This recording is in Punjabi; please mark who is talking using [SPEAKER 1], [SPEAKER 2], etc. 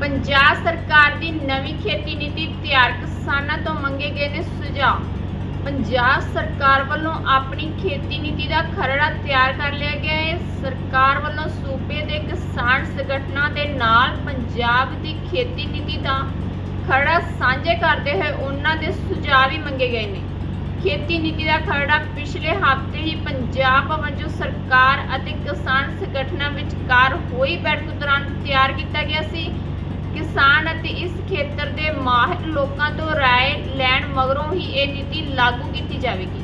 [SPEAKER 1] ਪੰਜਾਬ ਸਰਕਾਰ ਦੀ ਨਵੀਂ ਖੇਤੀ ਨੀਤੀ ਤਿਆਰ ਕਿਸਾਨਾਂ ਤੋਂ ਮੰਗੇ ਗਏ ਨੇ ਸੁਝਾਅ। ਪੰਜਾਬ ਸਰਕਾਰ ਵੱਲੋਂ ਆਪਣੀ ਖੇਤੀ ਨੀਤੀ ਦਾ ਖਰੜਾ ਤਿਆਰ ਕਰ ਲਿਆ ਗਿਆ ਹੈ। ਸਰਕਾਰ ਵੱਲੋਂ ਸੂਬੇ ਦੇ ਕਿਸਾਨ ਸੰਗਠਨਾਂ ਦੇ ਨਾਲ ਪੰਜਾਬ ਦੀ ਖੇਤੀ ਨੀਤੀ ਦਾ ਖਰੜਾ ਸਾਂਝੇ ਕਰਦੇ ਹੋਏ ਉਹਨਾਂ ਦੇ ਸੁਝਾਅ ਵੀ ਮੰਗੇ ਗਏ ਨੇ। ਖੇਤੀ ਨੀਤੀ ਦਾ ਖਰੜਾ ਪਿਛਲੇ ਹਫ਼ਤੇ ਹੀ ਪੰਜਾਬ ਵਜੋਂ ਸਰਕਾਰ ਅਤੇ ਕਿਸਾਨ ਸੰਗਠਨਾਂ ਵਿਚਕਾਰ ਹੋਈ ਬੈਠਕ ਦੌਰਾਨ ਤਿਆਰ ਕੀਤਾ ਗਿਆ ਸੀ। ਕਿਸਾਨ ਅਤੇ ਇਸ ਖੇਤਰ ਦੇ ਮਾਹਿਰ ਲੋਕਾਂ ਤੋਂ رائے ਲੈਣ ਮਗਰੋਂ ਹੀ ਇਹ ਨੀਤੀ ਲਾਗੂ ਕੀਤੀ ਜਾਵੇਗੀ